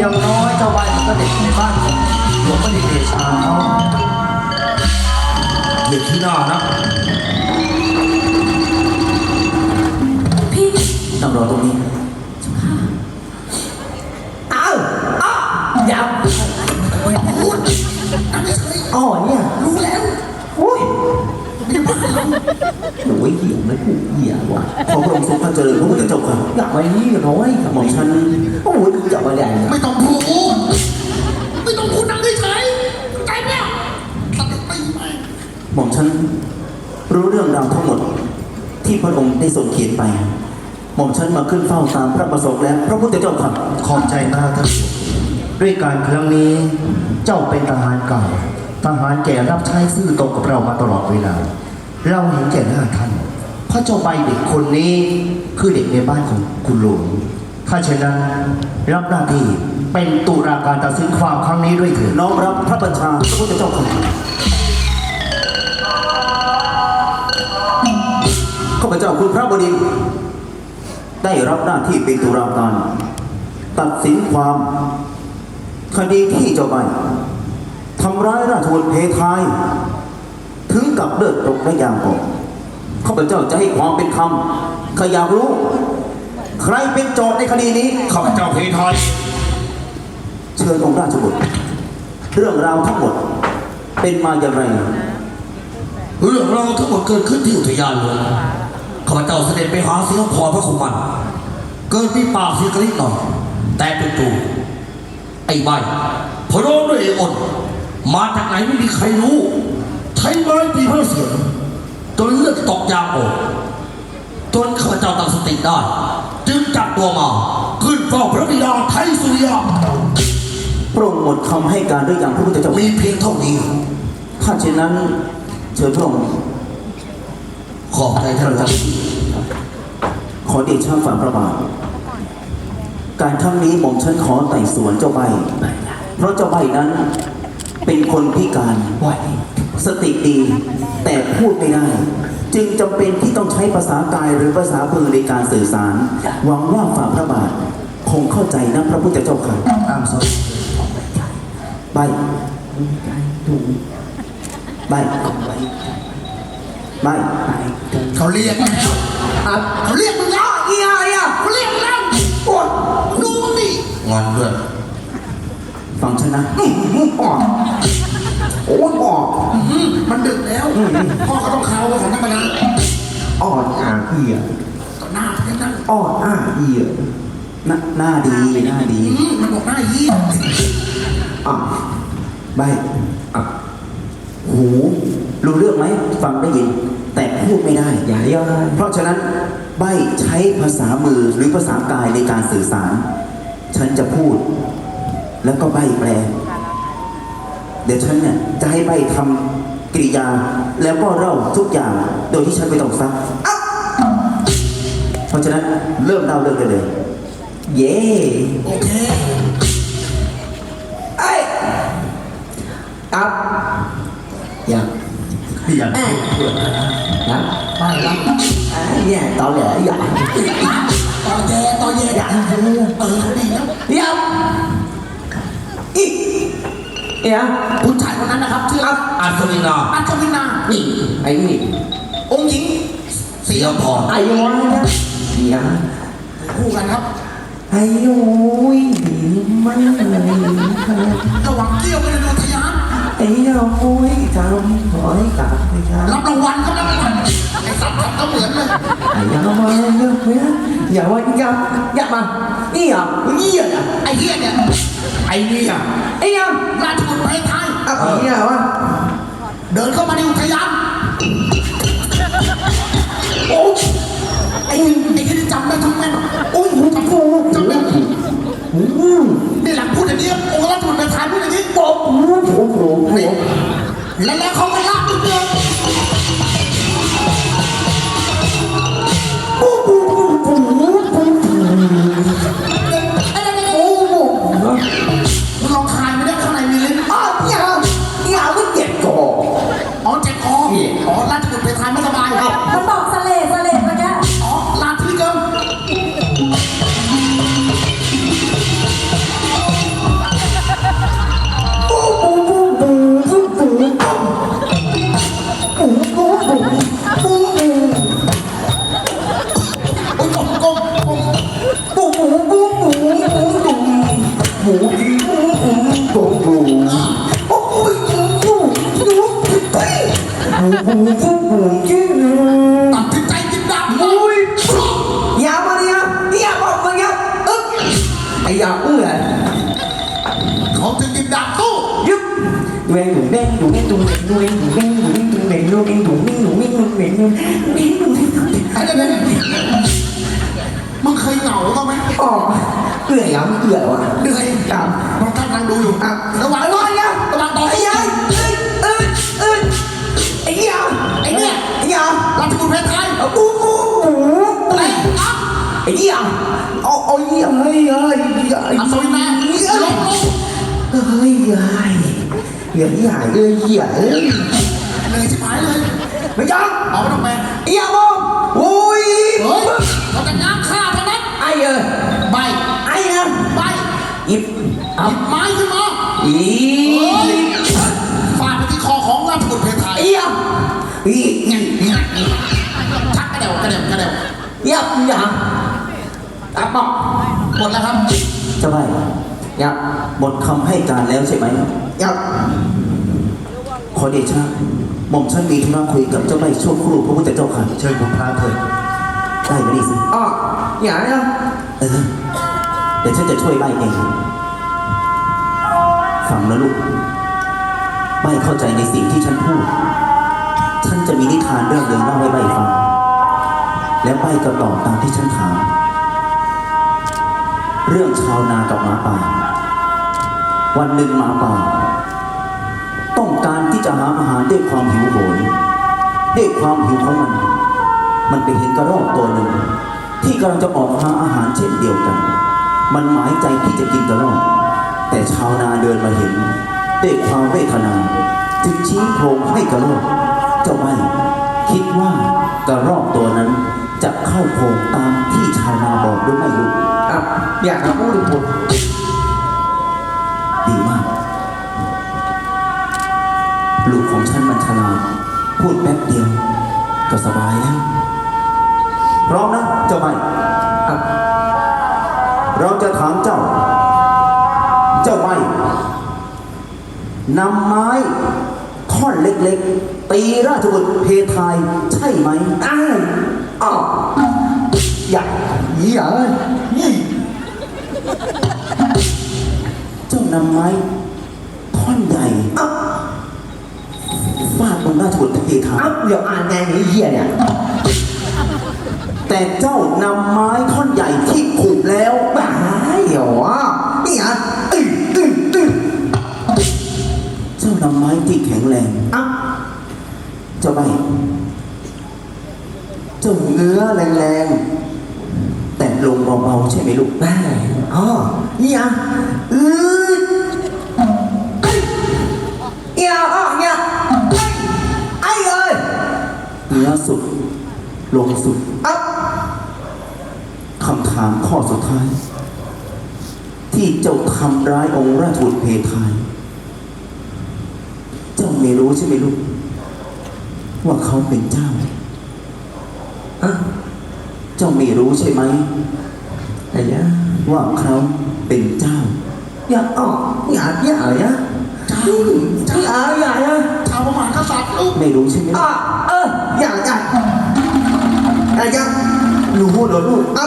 อย่างน้อยเจ้าบ้านก็เด็กในบ้านหลวงพ่อเดชาเขาเหยียดที่หน้านะพี่นั่งรอตรงนี้เอ้าอ้าอย่าพูด โอ้ยเหี้ยไม่ถูกเหี้ยว่ะขอพระองค์ทรงพระเจริญพระพุทธเจ้าค่ะอยากไปนี่น้อยหม่อมฉันโอ้ยอยากมาแดงไม่ต้องพูดไม่ต้องพูดนั่งเฉยๆใจเนี่ยตัดไปไหมหม่อมฉันรู้เรื่องราวทั้งหมดที่พระองค์ได้ทรงเขียนไป หม่อมฉันมาขึ้นเฝ้าตามพระประสงค์แล้วพระพุทธเจ้าค่ะขอบใจมากท่านด้วยการครั้งนี้เจ้าเป็นทหารเก่าทหารแก่รับใช้ซื่อตรงกับเรามาตลอดเวลา เราเห็นแก่หน้าท่านเพราะเจ้าใบเด็กคนนี้คือเด็กในบ้านของคุณหลวงถ้าเช่นนั้นรับหน้าที่เป็นตุลาการตัดสินความครั้งนี้ด้วยเถิดน้อมรับพระบัญชาพระพุทธเจ้าค่ะข้าพเจ้าคุณพระบดินได้รับหน้าที่เป็นตุลาการ ตัดสินความคดีที่เจ้าใบทำร้ายราชวงศ์เพทาย ถึงกับเลือดตกและยางออกข้าพเจ้าจะให้ความเป็นธรรมข้าอยากรู้ ใครเป็นโจทย์ในคดีนี้ข้าพเจ้าเพทายเชิญองค์ราชบุตรเรื่องราวทั้งหมดเป็นมาอย่างไร เรื่องราวทั้งหมดเกิดขึ้นที่อุทยานหลวงข้าพเจ้าเสด็จไปหาสิงคโปร์พระคุมัน เกิดมีปากเสียงกระลิกหน่อย แต่เป็นตูไอ้ใบพร้อมด้วยไอ้อ่อนมาจากไหนไม่มีใครรู้ ใช้ไม้ตีพระเสียงจนเลือดตกยางออกจนข้าพเจ้าตั้งสติได้ จึงจับตัวมา ขึ้นเฝ้าพระบิดาไทยสุริยาพระองค์หมดคำให้การด้วยอย่างพระพุทธเจ้ามีเพียงเท่านี้ ถ้าเช่นนั้นเชิญพระองค์ขอบใจท่านครับขอเดชะฝ่าพระบาท การครั้งนี้หม่อมฉันขอไต่สวนเจ้าใบ เพราะเจ้าใบนั้น เป็นคนพิการไหว สติดี แต่พูดไม่ได้ จึงจำเป็นที่ต้องใช้ภาษากายหรือภาษามือในการสื่อสาร หวังว่าฝ่าพระบาท คงเข้าใจนะพระพุทธเจ้าค่ะตามสมใบใบใบเขาเรียกแล้วอะเขาเรียกมึงแล้วอีอะไรอะเขาเรียกมึงแล้วโอ้ยดูมึงดิงอนด้วยฟังฉันนะ มันดึกแล้ว พ่อก็ต้องเข้าของธรรมดาอ่อนอะเหี้ยต่อหน้าเพียงนั้นอ่อนอะเหี้ยหน้าหน้าดีหน้าดีอืมมันบอกหน้ายี่อะใบอะหูรู้เรื่องไหมฟังได้ยิน แต่พูดไม่ได้อย่าเรียกอะไรเพราะฉะนั้นใบใช้ภาษามือหรือภาษากายในการสื่อสาร ฉันจะพูด แล้วก็ใบแปล เดี๋ยวฉันเนี่ยจะให้ใบทำ กริยา แล้วก็เล่าทุกอย่างโดยที่ฉันไม่ต้องซักอะเพราะฉะนั้นเริ่มเล่าเรื่องกันเลย เย่โอเคไอ้ยอัพยังพี่อยากอะยังไปแล้วอะเนี่ยตอนเหลืออย่างต่อแย่ต่อแย่อย่างเออเขาดีแล้วยังอี เอียผู้ชายคนนั้นนะครับชื่ออัศวินาอัศวินานี่ไอ้นี่องค์หญิงเสียพรไอ้วะนะเดี๋ยวคู่กันครับไอ้โอ้ยดีมากเลยครับระวังเกี้ยวไปในอุทยานไอ้โอ้ยทำหอยกลับไปครับรับรางวัลครับรับรางวัลไอ้สัตว์ก็เหมือนเลยไอ้ยามาเยอะเลย อย่าว่าอย่าอย่ามานี่อะนี่อะไอ้เหี้ยเนี่ยไอ้เนี่ยไอ้ยังราชบุตรเพทายอะนี่อะวะเดินเข้ามาในอุทยานโอ้ไอ้ไอ้ที่จำได้ทั้งแม่นโอ้ยหูฟูจำได้หูนี่หลังพูดอย่างนี้องค์ราชบุตรเพทายพูดอย่างนี้โอ้โหโอ้โหนี่แล้วแล้วเขาก็ลากตึกเดีย ผมก็ห่วงแนั้นตัดสินใจกินดาบมุ้ยอย่ามาเนี่ยอย่าบอกมาเนี่ยอึ๊บไอ้ยาเอื้อเขาถึงกินดาบตู้ยึบดูเองดูเด้งดูเองดูเด้งดูเองดูเด้งดูเองดูเด้งดูเองดูเด้งดูเองดูเด้งดูเด้งดูเด้งดูเด้งอะไรนะมึงเคยเหงาบ้างไหมอ๋อเอื่อยยังเอื่อยวะเอื่อยครับมันกำลังดูอยู่อะระวังด้วย เหี้ยมเอาเอาเหี้ยมเฮ้ยเฮ้ยเฮ้ยอัศวินนะลงลงเฮ้ยเฮ้ยเหี้ยมเหี้ยมเยเหี้ยเยเหนื่อยชิบหายเลยไม่ยังเอาไปต้องแบกไอ้เหี้ยมองโอ้ยเฮ้ยเราจะง้างข้าเท่านั้นไอ้เอ้ยใบไอ้นะใบหยิบหเอายิบไม้ขึ้นมาอีฟาดไปที่คอของราชบุตรเพชรไทยเหี้ยมอีเงี้ยชักกระเดวกระเดวกระเดวเหี้ยยัง ตับบอกหมดแล้วครับเจ้าใบยังหมดคำให้การแล้วใช่ไหมยังขอเดชะหม่อมฉันมีธุระคุยกับเจ้าใบชั่วครู่พระพุทธเจ้าค่ะเชิญคุณพระเถิดได้ไหมนี่สิอ๋ออย่างนี้นะเออเดี๋ยวฉันจะช่วยใบเองฟังนะลูกใบเข้าใจในสิ่งที่ฉันพูด ฉันจะมีนิทานเรื่องหนึ่งเล่าให้ใบฟัง แล้วใบก็ตอบตามที่ฉันถาม เรื่องชาวนากับหมาป่า วันหนึ่งหมาป่า ต้องการที่จะหาอาหารด้วยความหิวโหยด้วยความหิวของมัน มันไปเห็นกระรอกตัวหนึ่ง ที่กำลังจะออกหาอาหารเช่นเดียวกัน มันหมายใจที่จะกินกระรอกแต่ชาวนาเดินมาเห็นด้วยความเวทนาจึงชี้โพรงให้กระรอกเจ้าไม่คิดว่ากระรอกตัวนั้นจะเข้าโพรงตามที่ชา อยากจะพูดหรือพูดีมาก ลูกของฉันมันฉลาดพูดแป๊บเดียว ก็สบายแล้ว พร้อมนะเจ้าไม่อะเราจะถามเจ้า เจ้าไม่นำไม้ท่อนเล็กๆ ตีราชบุตรเพทายใช่ไหมอ้าวอ๋ออยากยี่เหรอนี่า นำไม้ท่อนใหญ่อะฟาดบนราชบุตรเพทายอะเดี๋ยวอ่านไงไอ้เหี้ยเนี่ย แต่เจ้านำไม้ท่อนใหญ่ที่ขุดแล้วบ้าเหรอวะนี่อะตึ้งตึ้งตึ้งเจ้านำไม้ที่แข็งแรงอะเจ้าใบเจ้าเงื้อแรงๆ แต่ลงเบาๆใช่ไหมลูกบ้าอ๋อนี่อะอือ เงื้อสุด ลงสุดอะคำถามข้อสุดท้าย ที่เจ้าทำร้ายองค์ราชบุตรเพทายเจ้าไม่รู้ใช่ไหมลูก ว่าเขาเป็นเจ้าอะเจ้าไม่รู้ใช่ไหมไอ้เนี่ยว่าเขาเป็นเจ้า อย่าอ๋ออย่าอย่าอย่า อย่าอย่าอย่าชาวพม่ากษัตริย์ลูกไม่รู้ใช่ไหมลูอะกเอออย่าอย่าอย่าอย่ารู้เหรอลูกอะ